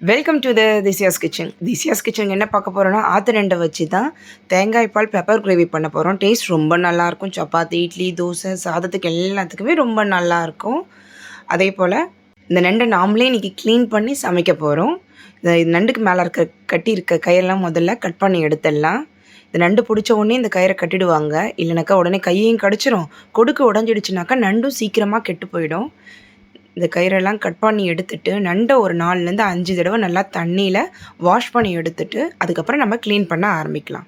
Welcome to the Thisiyas kitchen Thisiyas kitchen என்ன பார்க்க போகிறோன்னா ஆத்து ரெண்டை வச்சு தான் தேங்காய் பால் பெப்பர் கிரேவி பண்ண போகிறோம் டேஸ்ட் ரொம்ப நல்லாயிருக்கும். சப்பாத்தி இட்லி தோசை சாதத்துக்கு எல்லாத்துக்குமே ரொம்ப நல்லாயிருக்கும். அதே போல் இந்த நண்டை நாமளே இன்றைக்கி க்ளீன் பண்ணி சமைக்க போகிறோம் இந்த நண்டுக்கு மேலே இருக்க கட்டி இருக்க கயிறெல்லாம் முதல்ல கட் பண்ணி எடுத்துடலாம். இந்த நண்டு பிடிச்ச உடனே இந்த கயிறை கட்டிடுவாங்க. இல்லைனாக்கா உடனே கையையும் கடிச்சிரும். கொடுக்கு உடஞ்சிடுச்சுனாக்கா நண்டும் சீக்கிரமாக கெட்டு போயிடும். இந்த கயிறெல்லாம் கட் பண்ணி எடுத்துட்டு நண்டை ஒரு நாலுலேருந்து அஞ்சு தடவை நல்லா தண்ணியில் வாஷ் பண்ணி எடுத்துட்டு அதுக்கப்புறம் நம்ம க்ளீன் பண்ண ஆரம்பிக்கலாம்.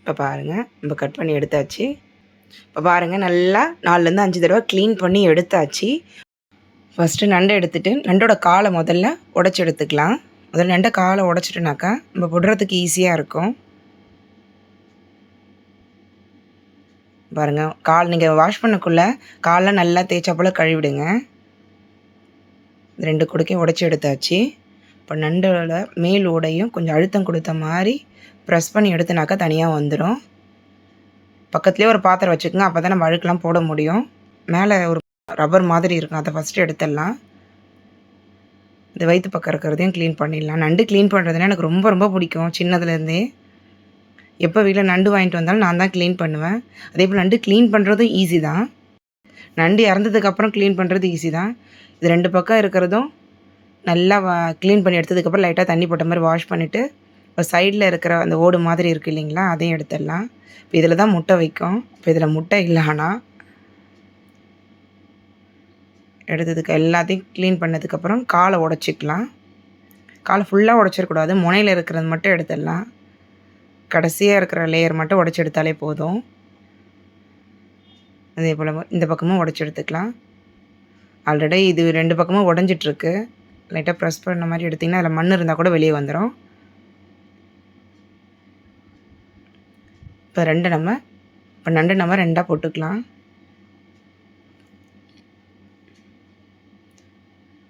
இப்போ பாருங்கள் நம்ம கட் பண்ணி எடுத்தாச்சு. இப்போ பாருங்கள் நல்லா நாலுலேருந்து அஞ்சு தடவை க்ளீன் பண்ணி எடுத்தாச்சு. ஃபஸ்ட்டு நண்டை எடுத்துட்டு நண்டோட காலை முதல்ல உடச்சி எடுத்துக்கலாம். முதல்ல நண்டை காலை உடச்சிட்டுனாக்கா நம்ம போடுறதுக்கு ஈஸியாக இருக்கும். பாருங்கள் கால் நீங்கள் வாஷ் பண்ணக்குள்ளே காலை நல்லா தேய்ச்சா போல் கழுவிடுங்க. ரெண்டு குடுக்கையும் உடச்சி எடுத்தாச்சு. இப்போ நண்டோட மேல் ஓடையும் கொஞ்சம் அழுத்தம் கொடுத்த மாதிரி ப்ரெஸ் பண்ணி எடுத்துனாக்கா தனியாக வந்துடும் பக்கத்துலேயே ஒரு பாத்திரம் வச்சுக்கோங்க அப்போ தான் நம்ம அழுக்கெலாம் போட முடியும். மேலே ஒரு ரப்பர் மாதிரி இருக்கும் அதை ஃபஸ்ட்டு எடுத்துடலாம். இந்த வயிற்று பக்கம் இருக்கிறதையும் க்ளீன் பண்ணிடலாம். நண்டு க்ளீன் பண்ணுறதுனா எனக்கு ரொம்ப ரொம்ப பிடிக்கும் சின்னதுலேருந்தே எப்போ வீட்டில் நண்டு வாங்கிட்டு வந்தாலும் நான் தான் க்ளீன் பண்ணுவேன். அதே போல் நண்டு க்ளீன் பண்ணுறதும் ஈஸி தான். நண்டு இறந்ததுக்கப்புறம் க்ளீன் பண்ணுறது ஈஸி தான். இது ரெண்டு பக்கம் இருக்கிறதும் நல்லா வா க்ளீன் பண்ணி எடுத்ததுக்கப்புறம் லைட்டாக தண்ணி போட்ட மாதிரி வாஷ் பண்ணிவிட்டு இப்போ சைடில் இருக்கிற அந்த ஓடு மாதிரி இருக்குது இல்லைங்களா அதையும் எடுத்துடலாம். இப்போ இதில் தான் முட்டை வைக்கும். இப்போ இதில் முட்டை இல்லை ஆனால் எடுத்ததுக்கு எல்லாத்தையும் க்ளீன் பண்ணதுக்கப்புறம் காலை உடச்சிக்கலாம். காலை ஃபுல்லாக உடச்சிடக்கூடாது. முனையில் இருக்கிறது மட்டும் எடுத்துடலாம். கடைசியாக இருக்கிற லேயர் மட்டும் உடச்சி எடுத்தாலே போதும். அதே போல் இந்த பக்கமும் உடச்சி எடுத்துக்கலாம். ஆல்ரெடி இது ரெண்டு பக்கமும் உடஞ்சிட்ருக்கு லைட்டாக ப்ரெஸ் பண்ண மாதிரி எடுத்திங்கன்னா அதில் மண் இருந்தால் கூட வெளியே வந்துடும் இப்போ ரெண்டு நம்ம இப்போ நண்டு நம்ம ரெண்டாக போட்டுக்கலாம்.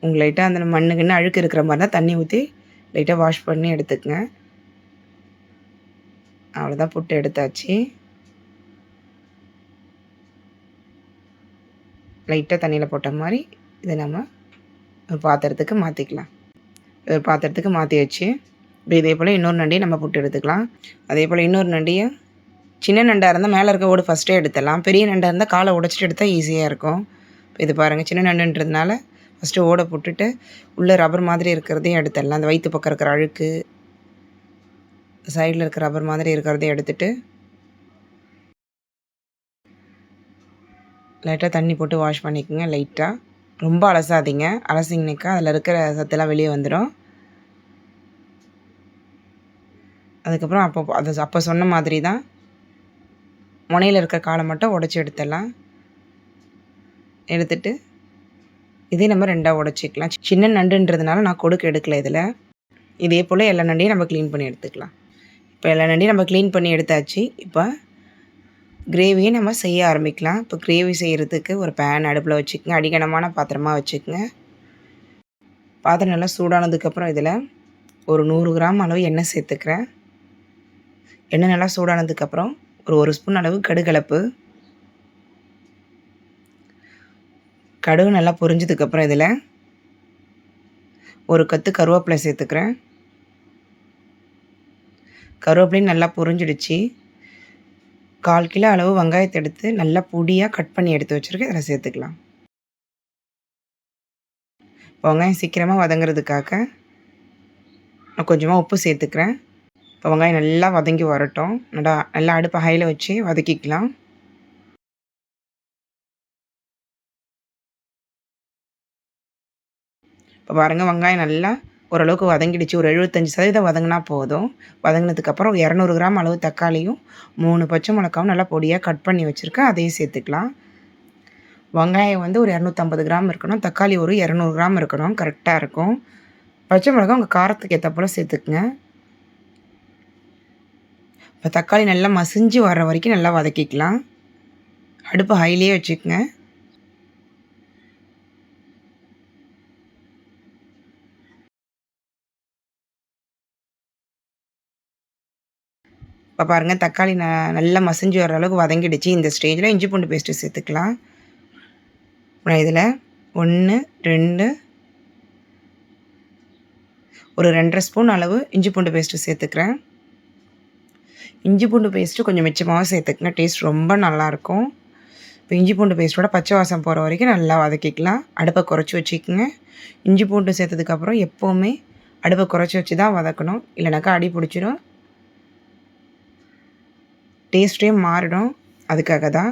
உங்கள் லைட்டாக அந்த மண்ணுக்குன்னு அழுக்கு இருக்கிற மாதிரி தான் தண்ணி ஊற்றி லைட்டாக வாஷ் பண்ணி எடுத்துக்கங்க. அவ்வளோதான் புட்டு எடுத்தாச்சு. லைட்டாக தண்ணியில் போட்ட மாதிரி இதை நம்ம ஒரு பாத்திரத்துக்கு மாற்றிக்கலாம் ஒரு பாத்திரத்துக்கு மாற்றி வச்சு இப்போ இதே போல் இன்னொரு நண்டையும் நம்ம புட்டு எடுத்துக்கலாம். அதே போல் இன்னொரு நண்டையும் சின்ன நண்டாக இருந்தால் மேலே இருக்க ஓடு ஃபஸ்ட்டே எடுத்துடலாம். பெரிய நண்டாக இருந்தால் காலை உடச்சிட்டு எடுத்தால் ஈஸியாக இருக்கும். இப்போ இது பாருங்கள் சின்ன நண்டுன்றதுனால ஃபஸ்ட்டு ஓடை போட்டுட்டு உள்ளே ரப்பர் மாதிரி இருக்கிறதையும் எடுத்துடலாம். அந்த வயிற்று பக்கம் இருக்கிற அழுக்கு சைடில் இருக்கிற ரப்பர் மாதிரி இருக்கிறதையும் எடுத்துகிட்டு லைட்டாக தண்ணி போட்டு வாஷ் பண்ணிக்கோங்க லைட்டாக ரொம்ப அலசாதீங்க. அலசிங்கனாக்கா அதில் இருக்கிற சத்தெல்லாம் வெளியே வந்துடும் அதுக்கப்புறம் அப்போ அதை அப்போ சொன்ன மாதிரி தான் முனையில் இருக்கிற காலை மட்டும் உடச்சி எடுத்துடலாம். எடுத்துட்டு இதே நம்ம ரெண்டாக உடச்சிக்கலாம். சின்ன நண்டுன்றதுனால நான் கொடுக்க எடுக்கல இதில். இதே போல் எல்லா நண்டையும் நம்ம க்ளீன் பண்ணி எடுத்துக்கலாம். இப்போ எல்லா நண்டையும் நம்ம க்ளீன் பண்ணி எடுத்தாச்சு. இப்போ கிரேவியை நம்ம செய்ய ஆரம்பிக்கலாம். இப்போ கிரேவி செய்கிறதுக்கு ஒரு பேன் அடுப்பில் வச்சுக்கோங்க. அடிகனமான பாத்திரமாக வச்சுக்கோங்க. பாத்திரம் நல்லா சூடானதுக்கப்புறம் இதில் ஒரு நூறு கிராம் அளவு எண்ணெய் சேர்த்துக்கிறேன். எண்ணெய் நல்லா சூடானதுக்கப்புறம் ஒரு ஒரு ஸ்பூன் அளவு கடுகலப்பு கடுகு நல்லா பொரிஞ்சதுக்கப்புறம் இதில் ஒரு கத்து கருவேப்பிலை சேர்த்துக்கிறேன். கருவேப்பிலையும் நல்லா பொரிஞ்சிடுச்சு. கால் கிலோ அளவு வெங்காயத்தை எடுத்து நல்லா பொடியாக கட் பண்ணி எடுத்து வச்சுருக்கேன். இதில் சேர்த்துக்கலாம். வெங்காயம் சீக்கிரமாக வதங்குறதுக்காக நான் கொஞ்சமாக உப்பு சேர்த்துக்கிறேன். இப்போ வெங்காயம் நல்லா வதங்கி வரட்டும். நல்லா நல்லா அடுப்பை ஹையில் வச்சு வதக்கிக்கலாம். இப்போ பாருங்கள் வெங்காயம் நல்லா ஓரளவுக்கு வதங்கிடுச்சு. ஒரு எழுபத்தஞ்சி சதவீதம் வதங்கினா போதும். வதங்கினதுக்கப்புறம் இரநூறு கிராம் அளவு தக்காளியும் மூணு பச்சை மிளகாவும் நல்லா பொடியாக கட் பண்ணி வச்சுருக்கேன். அதையும் சேர்த்துக்கலாம். வெங்காயம் வந்து ஒரு இரநூத்தம்பது கிராம் இருக்கணும். தக்காளி ஒரு இரநூறு கிராம் இருக்கணும். கரெக்டாக இருக்கும். பச்சை மிளகா உங்கள் காரத்துக்கு ஏற்ற போல் சேர்த்துக்குங்க. இப்போ தக்காளி நல்லா மசிஞ்சு வர்ற வரைக்கும் நல்லா வதக்கிக்கலாம். அடுப்பு ஹைலியே வச்சுக்கோங்க. இப்போ பாருங்கள் தக்காளி ந நல்லா மசிஞ்சு வர அளவுக்கு வதங்கிடுச்சு. இந்த ஸ்டேஜில் இஞ்சி பூண்டு பேஸ்ட்டு சேர்த்துக்கலாம். அப்புறம் இதில் ஒன்று ரெண்டு ஒரு ரெண்டரை ஸ்பூன் அளவு இஞ்சி பூண்டு பேஸ்ட்டு சேர்த்துக்கிறேன். இஞ்சி பூண்டு பேஸ்ட்டு கொஞ்சம் மிச்சமாக சேர்த்துக்கங்க. டேஸ்ட் ரொம்ப நல்லாயிருக்கும் இப்போ இஞ்சி பூண்டு பேஸ்ட்டோட பச்சை வாசம் போகிற வரைக்கும் நல்லா வதக்கிக்கலாம். அடுப்பை குறைச்சி வச்சுக்கோங்க. இஞ்சி பூண்டு சேர்த்ததுக்கப்புறம் எப்போவுமே அடுப்பை குறைச்சி வச்சு தான் வதக்கணும். இல்லைனாக்கா அடி பிடிச்சிடும் டேஸ்ட்டே மாறிடும். அதுக்காக தான்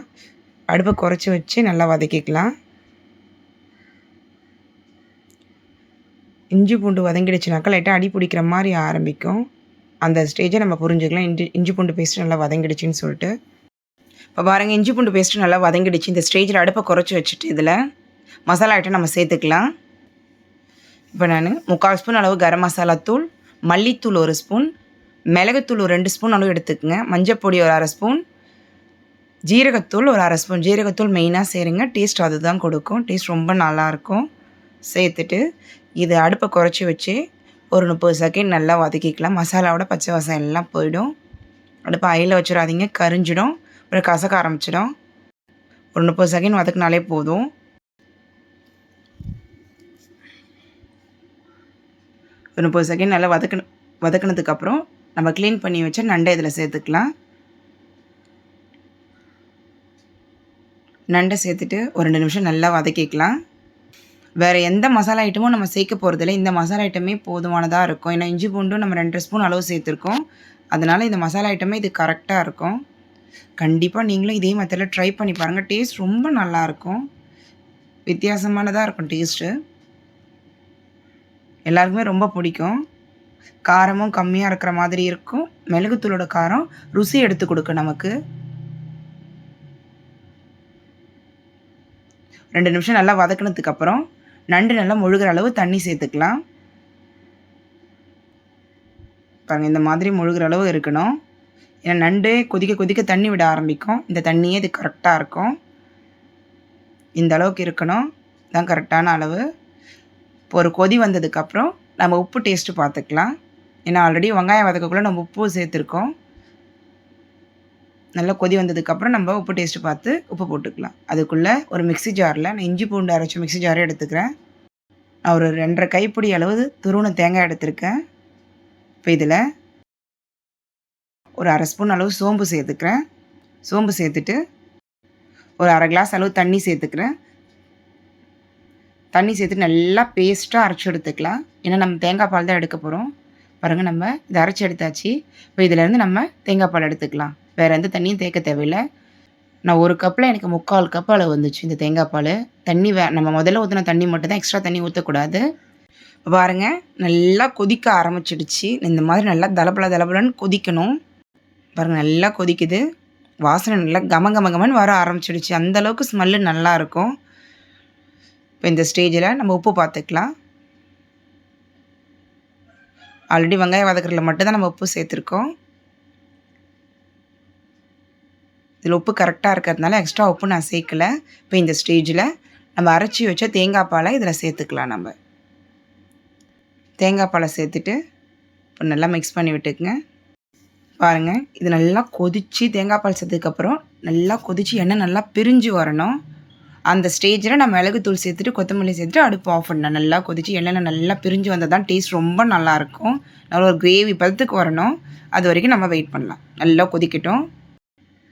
அடுப்பை குறைச்சி வச்சு நல்லா வதக்கிக்கலாம். இஞ்சி பூண்டு வதங்கிடுச்சுனாக்கா லைட்டாக அடி பிடிக்கிற மாதிரி ஆரம்பிக்கும். அந்த ஸ்டேஜை நம்ம புரிஞ்சுக்கலாம். இஞ்சி இஞ்சி பூண்டு பேஸ்ட்டு நல்லா வதங்கிடுச்சின்னு சொல்லிட்டு. இப்போ பாருங்கள் இஞ்சி பூண்டு பேஸ்ட்டு நல்லா வதங்கிடுச்சு. இந்த ஸ்டேஜில் அடுப்பை குறைச்சி வச்சுட்டு இதில் மசாலா ஐட்டம் நம்ம சேர்த்துக்கலாம். இப்போ நான் முக்கால் ஸ்பூன் அளவு கரம் மசாலா தூள் மல்லித்தூள் ஒரு ஸ்பூன் மிளகுத்தூள் ஒரு ரெண்டு ஸ்பூன் அளவு எடுத்துக்கோங்க. மஞ்சப்பொடி ஒரு அரை ஸ்பூன். ஜீரகத்தூள் ஒரு அரை ஸ்பூன். ஜீரகத்தூள் மெயினாக சேருங்க. டேஸ்ட் அதுதான் கொடுக்கும். டேஸ்ட் ரொம்ப நல்லாயிருக்கும் சேர்த்துட்டு இது அடுப்பை குறைச்சி வச்சு ஒரு முப்பது செகண்ட் நல்லா வதக்கிக்கலாம். மசாலாவோட பச்சை வாசம் எல்லாம் போயிடும். அடுப்பை அயில் வச்சிடாதீங்க. கரிஞ்சிடும். அப்புறம் கசக்க ஆரம்பிச்சிடும். ஒரு முப்பது செகண்ட் வதக்குனாலே போதும். ஒரு முப்பது செகண்ட் நல்லா வதக்கு வதக்கினதுக்கப்புறம் நம்ம க்ளீன் பண்ணி வச்ச நண்டை இதில் சேர்த்துக்கலாம். நண்டை சேர்த்துட்டு ஒரு ரெண்டு நிமிஷம் நல்லா வதக்கிக்கலாம். வேறு எந்த மசாலா ஐட்டமும் நம்ம சேர்க்க போகிறதில்ல இந்த மசாலா ஐட்டமே போதுமானதாக இருக்கும். ஏன்னா இஞ்சி பூண்டும் நம்ம ரெண்டு ஸ்பூன் அளவு சேர்த்துருக்கோம். அதனால் இந்த மசாலா ஐட்டமே இது கரெக்டாக இருக்கும். கண்டிப்பாக நீங்களும் இதே மெத்தடில் ட்ரை பண்ணி பாருங்கள் டேஸ்ட் ரொம்ப நல்லாயிருக்கும் வித்தியாசமானதாக இருக்கும் டேஸ்ட்டு எல்லாருக்குமே ரொம்ப பிடிக்கும். காரமும் கம்மியாக இருக்கிற மாதிரி இருக்கும். மிளகுத்தூளோட காரம் ருசி எடுத்து கொடுக்கும் நமக்கு. ரெண்டு நிமிஷம் நல்லா வதக்கினதுக்கப்புறம் நண்டு நல்லா முழுகிற அளவு தண்ணி சேர்த்துக்கலாம். பாருங்கள் இந்த மாதிரி முழுகிற அளவு இருக்கணும். ஏன்னா நண்டு கொதிக்க கொதிக்க தண்ணி விட ஆரம்பிக்கும். இந்த தண்ணியே இது கரெக்டாக இருக்கும். இந்த அளவுக்கு இருக்கணும். தான் கரெக்டான அளவு. இப்போ ஒரு கொதி வந்ததுக்கப்புறம் நம்ம உப்பு டேஸ்ட்டு பார்த்துக்கலாம். ஏன்னா ஆல்ரெடி வெங்காயம் வதக்கக்குள்ளே நம்ம உப்பு சேர்த்துருக்கோம். நல்லா கொதி வந்ததுக்கப்புறம் நம்ம உப்பு டேஸ்ட்டு பார்த்து உப்பு போட்டுக்கலாம். அதுக்குள்ளே ஒரு மிக்சி ஜாரில் நான் இஞ்சி பூண்டு அரைச்ச மிக்சி ஜாரே எடுத்துக்கிறேன். நான் ஒரு ரெண்டரை கைப்பிடி அளவு துருவன தேங்காய் எடுத்திருக்கேன். இப்போ இதில் ஒரு அரை ஸ்பூன் அளவு சோம்பு சேர்த்துக்கிறேன். சோம்பு சேர்த்துட்டு ஒரு அரை கிளாஸ் அளவு தண்ணி சேர்த்துக்கிறேன். தண்ணி சேர்த்து நல்லா பேஸ்ட்டாக அரைச்சி எடுத்துக்கலாம். ஏன்னா நம்ம தேங்காய் பால் தான் எடுக்க போகிறோம் பாருங்கள் நம்ம இதை அரைச்சி எடுத்தாச்சு. இப்போ இதிலேருந்து நம்ம தேங்காய் பால் எடுத்துக்கலாம். வேறு எந்த தண்ணியும் தேக்க தேவையில்லை. நான் ஒரு கப்பில் எனக்கு முக்கால் கப் அளவு வந்துச்சு இந்த தேங்காய் பால். தண்ணி வே நம்ம முதல்ல ஊற்றின தண்ணி மட்டும் தான் எக்ஸ்ட்ரா தண்ணி ஊற்றக்கூடாது பாருங்கள் நல்லா கொதிக்க ஆரம்பிச்சிடுச்சு. இந்த மாதிரி நல்லா தலப்பல தலப்பலன்னு கொதிக்கணும். பாருங்கள் நல்லா கொதிக்குது. வாசனை நல்லா கம கம கமன்னு வர ஆரம்பிச்சிடுச்சு. அந்தளவுக்கு ஸ்மெல்லு நல்லாயிருக்கும் இப்போ இந்த ஸ்டேஜில் நம்ம உப்பு பார்த்துக்கலாம். ஆல்ரெடி வெங்காயம் வதக்கிறதுல மட்டும்தான் நம்ம உப்பு சேர்த்துருக்கோம். இதில் உப்பு கரெக்டாக இருக்கிறதுனால எக்ஸ்ட்ரா உப்பு நான் சேர்க்கலை. இப்போ இந்த ஸ்டேஜில் நம்ம அரைச்சி வச்ச தேங்காய் பாலை இதில் சேர்த்துக்கலாம் நம்ம. தேங்காய் பாலை சேர்த்துட்டு இப்போ நல்லா மிக்ஸ் பண்ணி விட்டுக்குங்க. பாருங்கள் இது நல்லா கொதித்து தேங்காய் பால் சேர்த்ததுக்கப்புறம் நல்லா கொதித்து எண்ணெய் நல்லா பிரிஞ்சு வரணும். அந்த ஸ்டேஜில் நான் மிளகுத்தூள் சேர்த்துட்டு கொத்தமல்லி சேர்த்துட்டு அடுப்பு ஆஃப் பண்ண நல்லா கொதித்து எண்ணெயில் நல்லா பிரிஞ்சு வந்தால் தான் டேஸ்ட் ரொம்ப நல்லாயிருக்கும் நல்லா ஒரு கிரேவி பதத்துக்கு வரணும். அது வரைக்கும் நம்ம வெயிட் பண்ணலாம். நல்லா கொதிக்கட்டும்.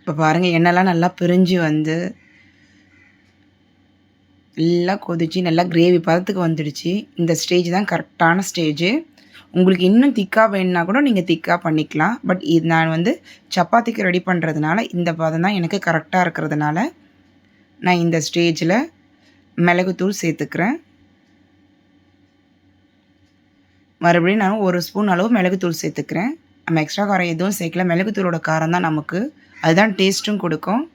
இப்போ பாருங்கள் எண்ணெய்லாம் நல்லா பிரிஞ்சு வந்து நல்லா கொதிச்சு நல்லா கிரேவி பதத்துக்கு வந்துடுச்சு. இந்த ஸ்டேஜ் தான் கரெக்டான ஸ்டேஜு உங்களுக்கு இன்னும் திக்காக வேணுன்னா கூட நீங்கள் திக்காக பண்ணிக்கலாம். பட் இது நான் வந்து சப்பாத்திக்கு ரெடி பண்ணுறதுனால இந்த பதம் தான் எனக்கு கரெக்டாக இருக்கிறதுனால நான் இந்த ஸ்டேஜில் மிளகுத்தூள் சேர்த்துக்கிறேன். மறுபடியும் நான் ஒரு ஸ்பூன் அளவு மிளகுத்தூள் சேர்த்துக்கிறேன். நம்ம எக்ஸ்ட்ரா காரம் எதுவும் சேர்க்கல. மிளகுத்தூளோட காரம் தான் நமக்கு. அதுதான் டேஸ்ட்டும் கொடுக்கும்.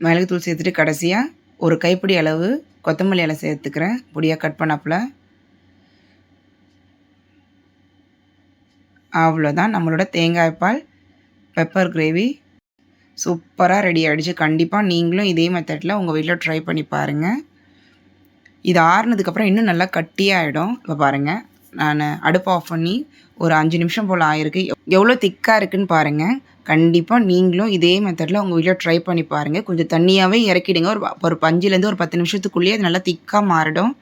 மிளகுத்தூள் சேர்த்துட்டு கடைசியாக ஒரு கைப்பிடி அளவு கொத்தமல்லி இலை சேர்த்துக்கிறேன். பொடியாக கட் பண்ணப்பில். அவ்வளோதான் நம்மளோட தேங்காய் பால். Pepper gravy. சூப்பராக ரெடி ஆகிடுச்சு கண்டிப்பாக நீங்களும் இதே மெத்தடில் உங்கள் வீட்டில் ட்ரை பண்ணி பாருங்கள் இது ஆறுனதுக்கப்புறம் இன்னும் நல்லா கட்டியாகிடும் இப்போ பாருங்கள் நான் அடுப்பு ஆஃப் பண்ணி ஒரு அஞ்சு நிமிஷம் போல் ஆயிருக்கு. எவ்வளோ திக்காக இருக்குதுன்னு பாருங்கள் கண்டிப்பாக நீங்களும் இதே மெத்தடில் உங்கள் வீட்டில் ட்ரை பண்ணி பாருங்கள் கொஞ்சம் தண்ணியாகவே இறக்கிடுங்க. ஒரு ஒரு பஞ்சுலேருந்து ஒரு பத்து நிமிஷத்துக்குள்ளேயே அது நல்லா திக்காக மாறிடும்.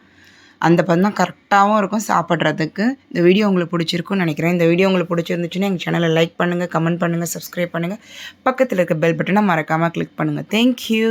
அந்த பதம் கரெக்டாகவும் இருக்கும் சாப்பிட்றதுக்கு. இந்த வீடியோ உங்களுக்கு பிடிச்சிருக்குன்னு நினைக்கிறேன். இந்த வீடியோ உங்களுக்கு பிடிச்சிருந்துச்சுன்னா எங்கள் சேனலை லைக் பண்ணுங்கள் கமெண்ட் பண்ணுங்கள் சப்ஸ்கிரைப் பண்ணுங்கள் பக்கத்தில் இருக்க பெல் பட்டனை மறக்காமல் கிளிக் பண்ணுங்கள் தேங்க்யூ